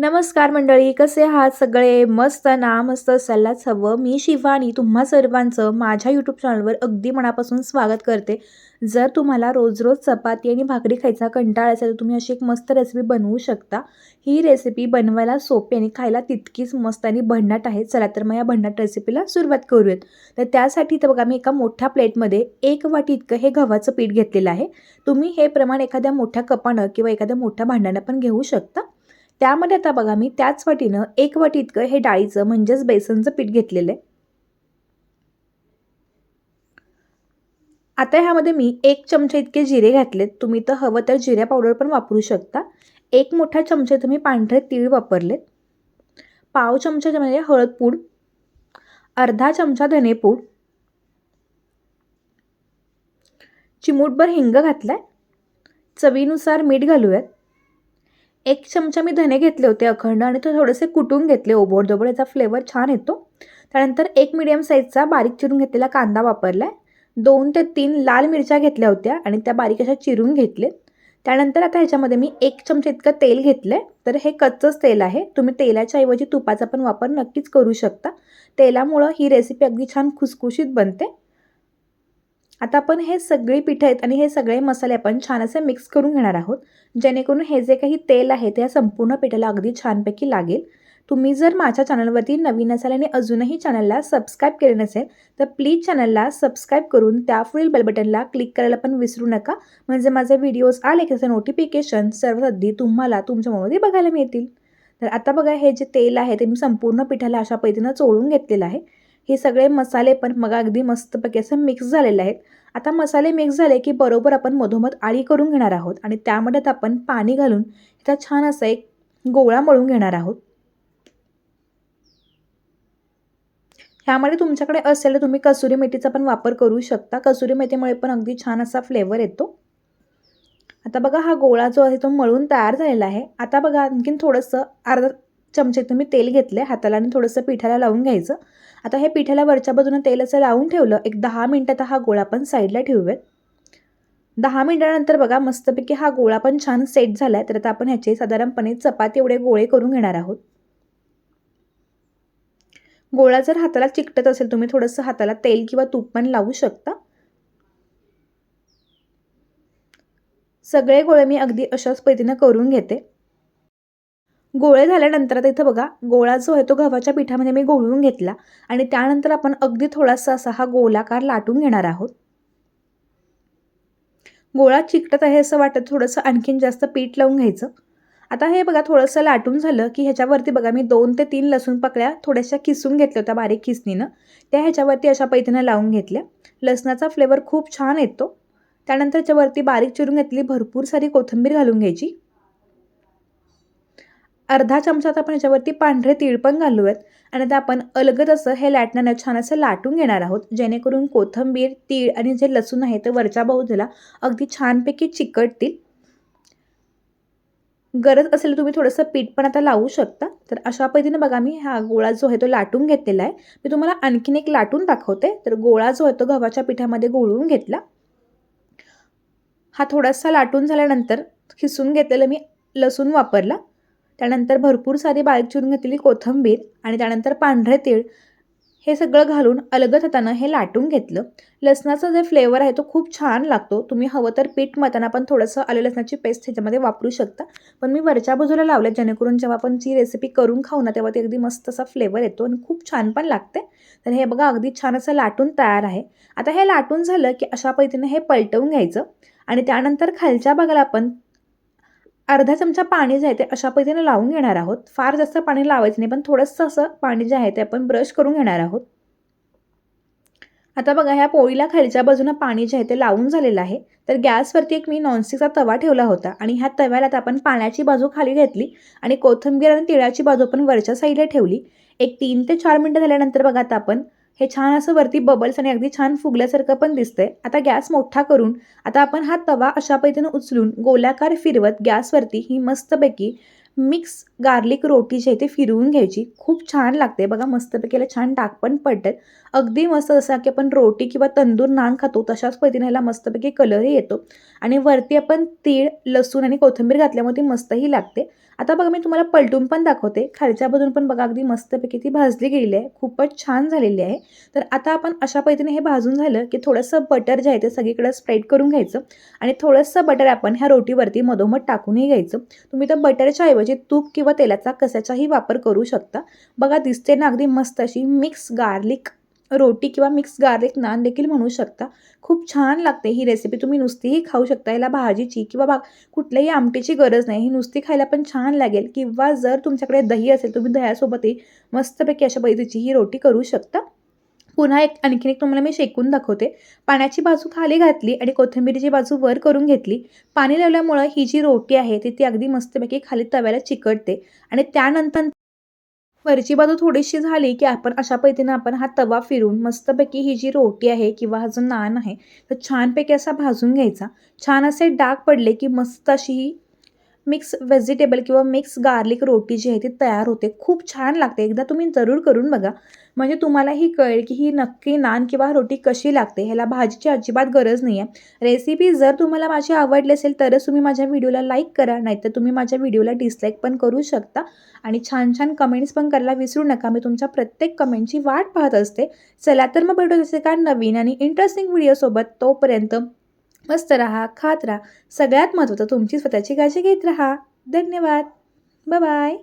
नमस्कार मंडळी कसे आहात सगळे? मस्त ना मस्त सल्लाच हवं. मी शिवानी तुम्हा सर्वांचं माझ्या यूट्यूब चॅनलवर अगदी मनापासून स्वागत करते. जर तुम्हाला रोज रोज चपाती आणि भाकरी खायचा कंटाळा असेल तर तुम्ही अशी एक मस्त रेसिपी बनवू शकता. ही रेसिपी बनवायला सोपी आणि खायला तितकीच मस्त आणि भन्नाट आहे. चला तर मग या भन्नाट रेसिपीला सुरुवात करूयात. तर त्यासाठी तर बघा मी एका मोठ्या प्लेटमध्ये एक वाटी इतकं हे गव्हाचं पीठ घेतलेलं आहे. तुम्ही हे प्रमाण एखाद्या मोठ्या कपानं किंवा एखाद्या मोठ्या भांड्यानं पण घेऊ शकता. त्यामध्ये आता बघा मी त्याच वाटीनं एक वाटी इतकं हे डाळीचं म्हणजेच बेसनचं पीठ घेतलेलं आहे. आता ह्यामध्ये मी एक चमचा इतके जिरे घातलेत. तुम्ही तर हवं तर जिऱ्या पावडर पण वापरू शकता. एक मोठा चमचा तुम्ही पांढरे तीळ वापरलेत. पाव चमचा म्हणजे हळद पूड अर्धा चमचा धनेपूड चिमूटभर हिंग घातलाय. चवीनुसार मीठ घालूयात. एक चमचा मी धने घेतले होते अखंड आणि ते थोडेसे कुटून घेतले. ओबोडधोबड याचा फ्लेवर छान येतो. त्यानंतर एक मिडियम साईजचा बारीक चिरून घेतलेला कांदा वापरला आहे दोन ते तीन लाल मिरच्या घेतल्या होत्या आणि त्या बारीक अशा चिरून घेतलेत त्यानंतर आता ह्याच्यामध्ये मी एक चमचा इतकं तेल घेतलं आहे तर हे कच्चंच तेल आहे. तुम्ही तेलाच्या ऐवजी तुपाचा पण वापर नक्कीच करू शकता. तेलामुळं ही रेसिपी अगदी छान खुसखुशीत बनते. आता आपण हे सगळी पिठं आहेत आणि हे सगळे मसाले आपण छान असे मिक्स करून घेणार आहोत. जेणेकरून हे जे काही तेल आहे ते या संपूर्ण पिठाला अगदी छानपैकी लागेल. तुम्ही जर माझ्या चॅनलवरती नवीन असाल आणि अजूनही चॅनलला सबस्क्राईब केले नसेल तर प्लीज चॅनलला सबस्क्राईब करून त्यापुढील बेलबटनला क्लिक करायला पण विसरू नका. म्हणजे माझे व्हिडिओज आले की त्याचं नोटिफिकेशन सर्व अगदी तुम्हाला तुमच्या मोबाईलमध्ये बघायला मिळतील. तर आता बघा हे जे तेल आहे ते मी संपूर्ण पिठाला अशा पद्धतीनं चोळून घेतलेलं आहे. हे सगळे मसाले पण मग अगदी मस्तपैकी असं मिक्स झालेले आहेत. आता मसाले मिक्स झाले की बरोबर आपण मधोमध आळी करून घेणार आहोत आणि त्यामध्ये आपण पाणी घालून त्याचा छान असा एक गोळा मळून घेणार आहोत. ह्यामध्ये तुमच्याकडे असेल तर तुम्ही कसुरी मेथीचा पण वापर करू शकता. कसुरी मेथीमुळे पण अगदी छान असा फ्लेवर येतो. आता बघा हा गोळा जो आहे तो मळून तयार झालेला आहे. आता बघा आणखीन थोडंसं अर्धा चमचे तुम्ही तेल घेतले हाताला आणि थोडंसं पिठाला लावून घ्यायचं. आता हे पिठाला वरच्या बाजूनं तेल असं लावून ठेवलं एक दहा मिनटात हा गोळा पण साईडला ठेवूयात. दहा मिनटानंतर बघा मस्तपैकी हा गोळा पण छान सेट झाला आहे तर आता आपण ह्याचे साधारणपणे चपाती एवढे गोळे करून घेणार आहोत. गोळा जर हाताला चिकटत असेल तुम्ही थोडंसं हाताला तेल किंवा तूप पण लावू शकता. सगळे गोळे मी अगदी अशाच पद्धतीनं करून घेते. गोळे झाल्यानंतर आता इथं बघा गोळा जो आहे तो गव्हाच्या पिठामध्ये मी गोळून घेतला. आणि त्यानंतर आपण अगदी थोडासा असा हा गोलाकार लाटून घेणार आहोत. गोळा चिकटत आहे असं वाटत थोडंसं आणखीन जास्त पीठ लावून घ्यायचं. आता हे बघा थोडंसं लाटून झालं की ह्याच्यावरती बघा मी दोन ते तीन लसूण पकड्या थोड्याशा किसून घेतल्या होत्या बारीक किसनीनं त्या ह्याच्यावरती अशा पैठणं लावून घेतल्या. लसणाचा फ्लेवर खूप छान येतो. त्यानंतर त्याच्यावरती बारीक चिरून घेतली भरपूर सारी कोथिंबीर घालून घ्यायची. अर्धा चमचात आपण ह्याच्यावरती पांढरे तीळ पण घालूयात. आणि आता आपण अलगद असं हे लाटण्यानं छान असं लाटून घेणार आहोत. जेणेकरून कोथंबीर तीळ आणि जे लसूण आहे ते वरच्या बाजूला अगदी छानपैकी चिकटतील. गरज असेल तुम्ही थोडंसं पीठ पण आता लावू शकता. तर अशा पद्धतीनं बघा मी हा गोळा जो आहे तो लाटून घेतलेला आहे. मी तुम्हाला आणखीन एक लाटून दाखवते. तर गोळा जो आहे तो गव्हाच्या पिठामध्ये गोळून घेतला. हा थोडासा लाटून झाल्यानंतर खिसून घेतलेलं मी लसूण वापरला. त्यानंतर भरपूर सारी बारीक चिरून घेतलेली कोथिंबीर आणि त्यानंतर पांढरे तीळ हे सगळं घालून अलगद हातानं हे लाटून घेतलं. लसणाचा जे फ्लेवर आहे तो खूप छान लागतो. तुम्ही हवं तर पीठ मताना पण थोडंसं आलं लसणाची पेस्ट ह्याच्यामध्ये वापरू शकता. पण मी वरच्या बाजूला लावलं जेणेकरून जेव्हा आपण जी रेसिपी करून खाऊ ना तेव्हा ते अगदी मस्त असा फ्लेवर येतो आणि खूप छान पण लागते. तर हे बघा अगदी छान असं लाटून तयार आहे. आता हे लाटून झालं की अशा पद्धतीने हे पलटवून घ्यायचं आणि त्यानंतर खालच्या भागाला आपण अर्धा चमचा पाणी जे आहे ते अशा पद्धतीने लावून घेणार आहोत. फार जास्त पाणी लावायचं नाही पण थोडंसं असं पाणी जे आहे ते आपण ब्रश करून घेणार आहोत. आता बघा ह्या पोळीला खालच्या बाजूनं पाणी जे आहे ते लावून झालेलं आहे. तर गॅसवरती एक मी नॉनस्टिकचा तवा ठेवला होता आणि ह्या तव्याला आपण पाण्याची बाजू खाली घेतली आणि कोथिंबीर आणि तिळाची बाजू पण वरच्या साईडला ठेवली. एक तीन ते चार मिनटं झाल्यानंतर बघा आता आपण हे छान असं वरती बबल्स आणि अगदी छान फुगल्यासारखं पण दिसतंय. आता गॅस मोठा करून आता आपण हा तवा अशा पद्धतीनं उचलून गोलाकार फिरवत गॅसवरती ही मस्तपैकी मिक्स गार्लिक रोटी जी आहे ती फिरवून घ्यायची. खूप छान लागते. बघा मस्तपैकी याला छान डाग पण पडतात. अगदी मस्त जसं की आपण रोटी किंवा तंदूर नान खातो तशाच पद्धतीने ह्याला मस्तपैकी कलरही येतो. आणि वरती आपण तीळ लसूण आणि कोथिंबीर घातल्यामुळे ती मस्तही लागते. आता बघा मी तुम्हाला पलटून पण दाखवते. खालच्या बाजून पण बघा अगदी मस्तपैकी ती भाजली गेलेली आहे. खूपच छान झालेली आहे. तर आता आपण अशा पद्धतीने हे भाजून झालं की थोडंसं बटर जे आहे ते सगळीकडे स्प्रेड करून घ्यायचं. आणि थोडंसं बटर आपण ह्या रोटीवरती मधोमध टाकूनही घ्यायचं. तुम्ही तर बटरच्या ऐवजी म्हणजे तूप किंवा तेलाचा कशाचाही वापर करू शकता. बघा दिसते ना अगदी मस्त अशी मिक्स गार्लिक रोटी किंवा मिक्स गार्लिक नान देखील म्हणू शकता. खूप छान लागते ही रेसिपी तुम्ही नुसतीही खाऊ शकता. याला भाजीची किंवा बा कुठल्याही आमटीची गरज नाही. ही नुसती खायला पण छान लागेल. किंवा जर तुमच्याकडे दही असेल तुम्ही दह्यासोबतही मस्तपैकी अशा पद्धतीची ही रोटी करू शकता. पुन्हा एक आणखीन एक तुम्हाला मी शेकून दाखवते. पाण्याची बाजू खाली घातली आणि कोथिंबीरीची बाजू वर करून घेतली. पाणी लावल्यामुळं ही जी रोटी आहे ती ती अगदी मस्तपैकी खाली तव्याला चिकटते. आणि त्यानंतर वरची बाजू थोडीशी झाली की आपण अशा पद्धतीनं आपण हा तवा फिरून मस्तपैकी ही जी रोटी आहे किंवा हा जो नान आहे तर छानपैकी असा भाजून घ्यायचा. छान असे डाग पडले की मस्त अशी ही मिक्स व्हेजिटेबल किंवा मिक्स गार्लिक रोटी जी आहे ती तयार होते. खूप छान लागते. एकदा तुम्ही जरूर करून बघा. म्हणजे तुम्हालाही कळेल की ही नक्की नान किंवा रोटी कशी लागते ह्याला भाजीची अजिबात गरज नाही आहे रेसिपी जर तुम्हाला माझी आवडली असेल तरच तुम्ही माझ्या व्हिडिओला लाईक करा नाहीतर तुम्ही माझ्या व्हिडिओला डिसलाईक पण करू शकता. आणि छान छान कमेंट्स पण करायला विसरू नका. मी तुमच्या प्रत्येक कमेंटची वाट पाहत असते. चला तर मग भेटू जसे का नवीन आणि इंटरेस्टिंग व्हिडिओसोबत तोपर्यंत मस्त राहा खात राहा. सगळ्यात महत्त्वाचं तुमची स्वतःची काळजी घेत राहा. धन्यवाद. बाय